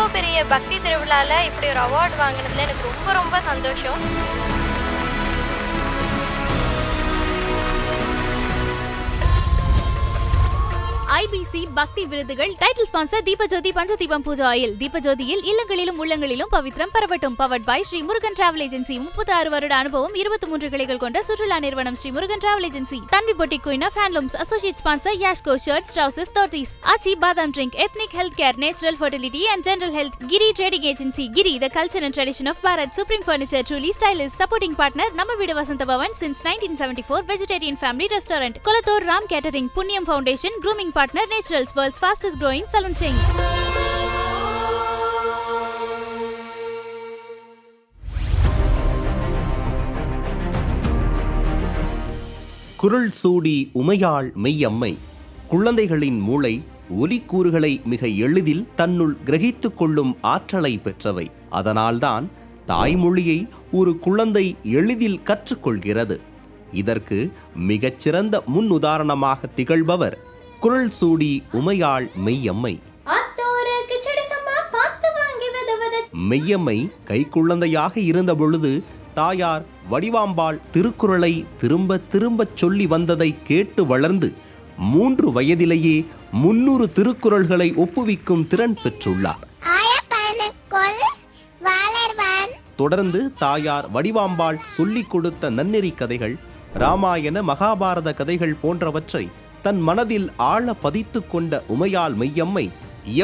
இவ்வளோ பெரிய பக்தி திருவிழாவில் இப்படி ஒரு அவார்ட் வாங்கினதுல எனக்கு ரொம்ப ரொம்ப சந்தோஷம். ஐபிசி பக்தி விருதுகள். Title sponsor Deepajothi Panchadeepam Pooja oil. தீபஜோதியில் இல்லங்களிலும் உள்ளங்களிலும் பவித்ரம் பரவட்டும். Powered by Sri Murugan travel agency முப்பத்தி ஆறு வருட அனுபவம் இருபத்தி மூன்று கிளைகள் கொண்ட சுற்றுலா நிறுவனம் Sri Murugan travel agency Tanvi boutique queen of handlooms associate sponsor Yashco shirts trousers dhotis Aachi badam drink ethnic health care natural fertility and general health Giri trading agency Giri the culture and tradition of Bharat supreme furniture truly stylish supporting partner நம்ம வீடு Vasantha Bhavan since nineteen seventy four vegetarian family restaurant Kolathur Ram catering Punniyam foundation grooming partner Naturals world's fastest growing salon chain குரல் சூடி உமையாள் மெய்யம்மை. குழந்தைகளின் மூளை ஒலிக்கூறுகளை மிக எளிதில் தன்னுள் கிரகித்துக் கொள்ளும் ஆற்றலை பெற்றவை. அதனால்தான் தாய்மொழியை ஒரு குழந்தை எளிதில் கற்றுக்கொள்கிறது. இதற்கு மிகச்சிறந்த முன் உதாரணமாக திகழ்பவர் குரல் சூடி உமையாள் மெய்யம்மை. மெய்யம்மை கைக்குழந்தையாக இருந்த பொழுது தாயார் வடிவாம்பாள் திருக்குறளை திரும்ப திரும்பச் சொல்லி வந்ததை கேட்டு வளர்ந்து மூன்று வயதிலேயே முன்னூறு திருக்குறள்களை ஒப்புவிக்கும் திறன் பெற்றுள்ளார். தொடர்ந்து தாயார் வடிவாம்பாள் சொல்லிக் கொடுத்த நன்னெறி கதைகள் ராமாயண மகாபாரத கதைகள் போன்றவற்றை தன் மனதில் ஆழ பதித்துக் கொண்ட உமையாள் மெய்யம்மை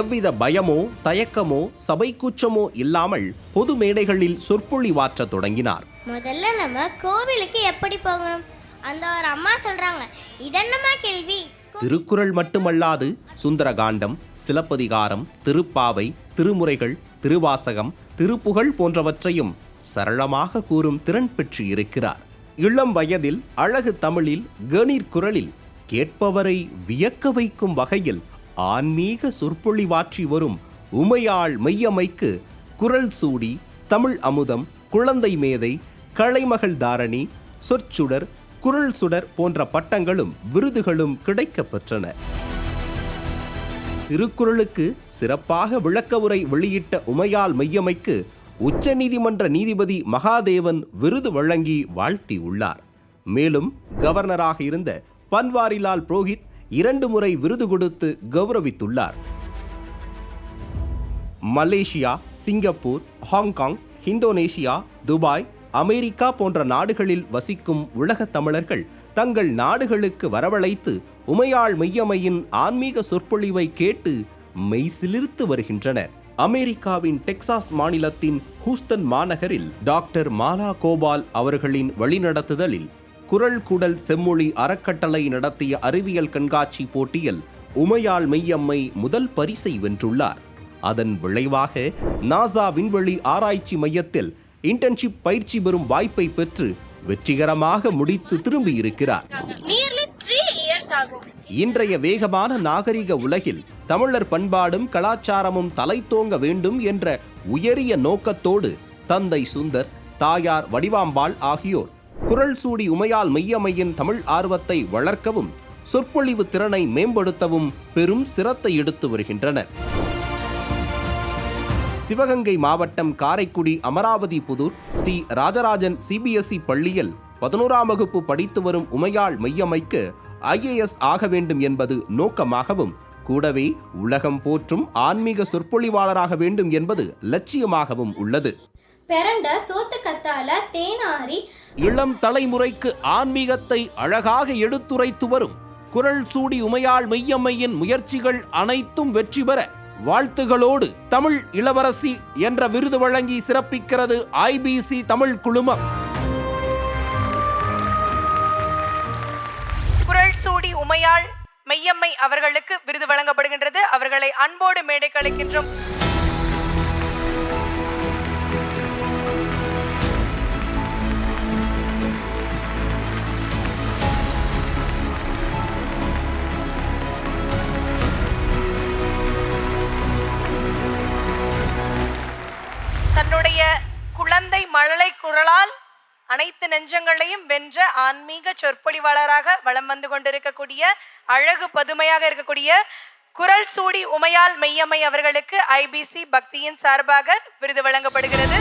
எவ்வித பயமோ தயக்கமோ சபைக்கூச்சமோ இல்லாமல் பொது மேடைகளில் சொற்பொழிவாற்றத் தொடங்கினார். முதல்ல நம்ம கோவிலுக்கு எப்படி போகணும்? அந்த ஒரு அம்மா சொல்றாங்க இதென்னமா கேள்வி? திருக்குறள் மட்டுமல்லாது சுந்தரகாண்டம் சிலப்பதிகாரம் திருப்பாவை திருமுறைகள் திருவாசகம் திருப்புகழ் போன்றவற்றையும் சரளமாக கூறும் திறன் பெற்று இருக்கிறார். இளம் வயதில் அழகு தமிழில் கணீர் குரலில் கேட்பவரை வியக்க வைக்கும் வகையில் ஆன்மீக சொற்பொழிவாற்றி வரும் உமையாள் மெய்யமைக்கு குரல் சூடி தமிழ் அமுதம் குழந்தை மேதை கலைமகள் தாரணி சொற்சுடர் குரல் சுடர் போன்ற பட்டங்களும் விருதுகளும் கிடைக்கப்பெற்றன திருக்குறளுக்கு சிறப்பாக விளக்க உரை வெளியிட்ட உமையால் மெய்யமைக்கு உச்சநீதிமன்ற நீதிபதி மகாதேவன் விருது வழங்கி வாழ்த்தியுள்ளார். மேலும் கவர்னராக இருந்த பன்வாரிலால் புரோஹித் இரண்டு முறை விருது கொடுத்து கௌரவித்துள்ளார். Malaysia Singapore Hong Kong Indonesia Dubai America போன்ற நாடுகளில் வசிக்கும் உலகத் தமிழர்கள் தங்கள் நாடுகளுக்கு வரவழைத்து உமையாள் மெய்யமையின் ஆன்மீக சொற்பொழிவை கேட்டு மெய்சிலிர்த்து வருகின்றனர். அமெரிக்காவின் டெக்சாஸ் மாநிலத்தின் ஹூஸ்டன் மாநகரில் டாக்டர் மாலா கோபால் அவர்களின் வழிநடத்துதலில் குரல் குடல் செம்மொழி அறக்கட்டளை நடத்திய அறிவியல் கண்காட்சி போட்டியில் உமையாள் மெய்யம்மை முதல் பரிசை வென்றுள்ளார். அதன் விளைவாக நாசா விண்வெளி ஆராய்ச்சி மையத்தில் இன்டர்ன்ஷிப் பயிற்சி பெறும் வாய்ப்பை பெற்று வெற்றிகரமாக முடித்து திரும்பியிருக்கிறார். இன்றைய வேகமான நாகரிக உலகில் தமிழர் பண்பாடும் கலாச்சாரமும் தலைத்தோங்க வேண்டும் என்ற உயரிய நோக்கத்தோடு தந்தை சுந்தர் தாயார் வடிவாம்பாள் ஆகியோர் குரல் சூடி உமையால் மெய்யமையின் தமிழ் ஆர்வத்தை வளர்க்கவும் சொற்பொழிவு திறனை மேம்படுத்தவும் பெரும் சிரத்தை எடுத்து வருகின்றனர். சிவகங்கை மாவட்டம் காரைக்குடி அமராவதி புதூர் ஸ்ரீ ராஜராஜன் சிபிஎஸ்இ பள்ளியில் பதினோராம் வகுப்பு படித்து வரும் உமையாள் மெய்யமைக்கு ஐஏஎஸ் ஆக வேண்டும் என்பது நோக்கமாகவும் கூடவே உலகம் போற்றும் ஆன்மீக சொற்பொழிவாளராக வேண்டும் என்பது லட்சியமாகவும் உள்ளது. பிறண்ட சோத்து கத்தால தேனாரி இளம் தலைமுறைக்கு ஆன்மீகத்தை அழகாக எடுத்துரைத்து வரும் குரல் சூடி உமையாள் மெய்யம்மையின் முயற்சிகள் அனைத்தும் வெற்றி பெற வாழ்த்துகளோடு தமிழ் இளவரசி என்ற விருது வழங்கி சிறப்பிக்கிறது ஐபிசி தமிழ் குழுமம். குரல் சூடி உமையாள் மெய்யம்மை அவர்களுக்கு விருது வழங்கப்படுகின்றது. அவர்களை அன்போடு மேடைக்கு அழைக்கின்றோம். குரலால் அனைத்து நெஞ்சங்களையும் வென்ற ஆன்மீக சொற்பொழிவாளராக வலம் வந்து கொண்டிருக்கக்கூடிய அழகு பதுமையாக இருக்கக்கூடிய குரல் சூடி உமையால் மெய்யம்மை அவர்களுக்கு ஐபிசி பக்தியின் சார்பாக விருது வழங்கப்படுகிறது.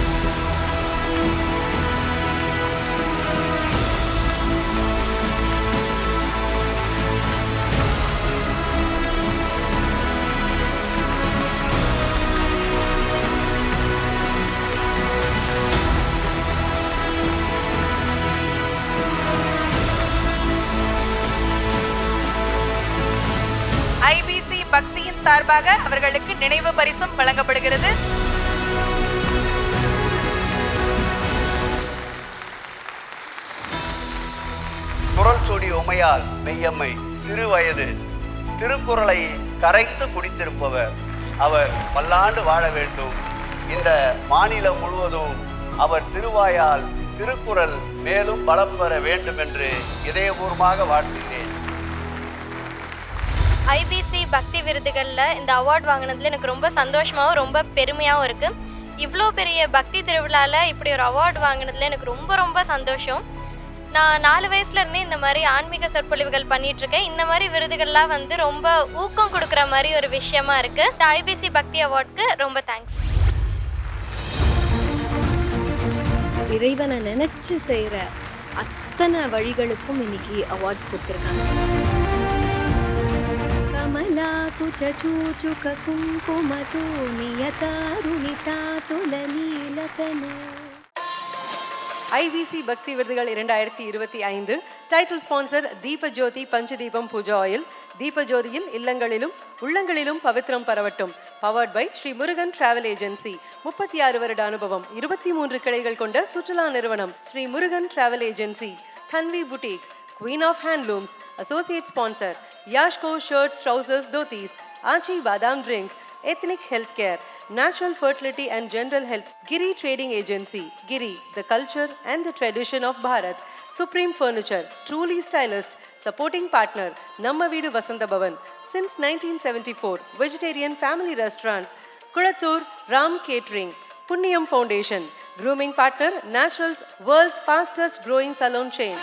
ஐபிசி பக்தியின் சார்பாக அவர்களுக்கு நினைவு பரிசும் வழங்கப்படுகிறது. குரல் சொடி உமையால் மெய்யம்மை சிறு வயது திருக்குறளை கரைத்து குடித்திருப்பவர் அவர் பல்லாண்டு வாழ வேண்டும். இந்த மாநிலம் முழுவதும் அவர் திருவாயால் திருக்குறள் மேலும் பலம் பெற வேண்டும் என்று இதயபூர்வமாக வாழ்த்துகிறேன். ஐபிசி பக்தி விருதுகளில் இந்த அவார்ட் வாங்கினதுல எனக்கு ரொம்ப சந்தோஷமாகவும் ரொம்ப பெருமையாகவும் இருக்குது இவ்வளோ பெரிய பக்தி திருவிழாவில் இப்படி ஒரு அவார்ட் வாங்கினதுல எனக்கு ரொம்ப ரொம்ப சந்தோஷம். நான் நாலு வயசுலேருந்தே இந்த மாதிரி ஆன்மீக சொற்பொழிவுகள் பண்ணிகிட்ருக்கேன் இந்த மாதிரி விருதுகள்லாம் வந்து ரொம்ப ஊக்கம் கொடுக்குற மாதிரி ஒரு விஷயமா இருக்குது இந்த ஐபிசி பக்தி அவார்டுக்கு ரொம்ப தேங்க்ஸ். இறைவனை நினச்சி செய்கிற அத்தனை வழிகளுக்கும் இன்னைக்கு அவார்ட்ஸ் கொடுத்துருக்காங்க. కుచూచుక కుంకుమతో சூச்சுக குங்குமது ஐபிசி பக்தி விருதுகள் இரண்டாயிரத்தி இருபத்தி ஐந்து. டைட்டில் ஸ்பான்சர் தீப ஜோதி பஞ்சதீபம் பூஜா ஆயில் தீப ஜோதியில் இல்லங்களிலும் உள்ளங்களிலும் பவித்ரம் பரவட்டும் powered by Sri Murugan travel agency முப்பத்தி ஆறு வருட அனுபவம் இருபத்தி மூன்று கிளைகள் கொண்ட சுற்றுலா நிறுவனம் Sri Murugan travel agency Tanvi boutique queen of handlooms associate sponsor Yashco shirts, trousers, dhotis, Achi Badam drink, ethnic Healthcare, natural fertility and general health, Giri Trading Agency, Giri, the culture and the tradition of Bharat, Supreme Furniture, Truly Stylist, supporting partner, Namma Veedu Vasanta Bhavan, since 1974, vegetarian family restaurant, Kurathur Ram Catering, Punyam Foundation, grooming partner, Naturals, world's fastest growing salon chain.